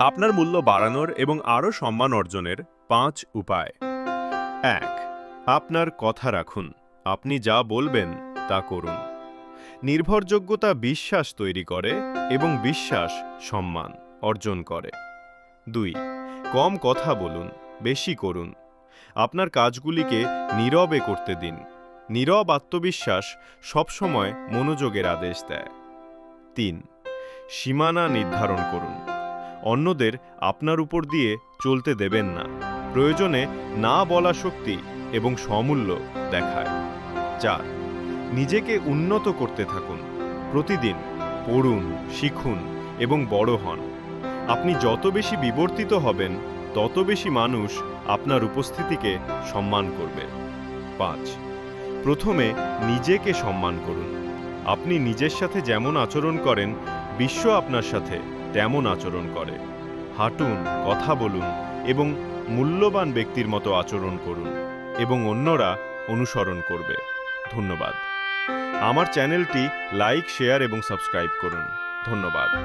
আপনার মূল্য বাড়ানোর এবং আরও সম্মান অর্জনের পাঁচ উপায়। এক, আপনার কথা রাখুন। আপনি যা বলবেন তা করুন। নির্ভরযোগ্যতা বিশ্বাস তৈরি করে এবং বিশ্বাস, সম্মান অর্জন করে। দুই, কম কথা বলুন, বেশি করুন। আপনার কাজগুলিকে নীরবে করতে দিন। নীরব আত্মবিশ্বাস সবসময় মনোযোগের আদেশ দেয়। তিন, সীমানা নির্ধারণ করুন। অন্যদের আপনার উপর দিয়ে চলতে দেবেন না। প্রয়োজনে না বলা শক্তি এবং সমূল্য দেখায়। চার, নিজেকে উন্নত করতে থাকুন। প্রতিদিন পড়ুন, শিখুন এবং বড় হন। আপনি যত বেশি বিবর্তিত হবেন, তত বেশি মানুষ আপনার উপস্থিতিকে সম্মান করবে। পাঁচ, প্রথমে নিজেকে সম্মান করুন। আপনি নিজের সাথে যেমন আচরণ করেন, বিশ্ব আপনার সাথে তেমন আচরণ করে। হাঁটুন, কথা বলুন এবং মূল্যবান ব্যক্তির মতো আচরণ করুন এবং অন্যরা অনুসরণ করবে। ধন্যবাদ। আমার চ্যানেলটি লাইক, শেয়ার এবং সাবস্ক্রাইব করুন। ধন্যবাদ।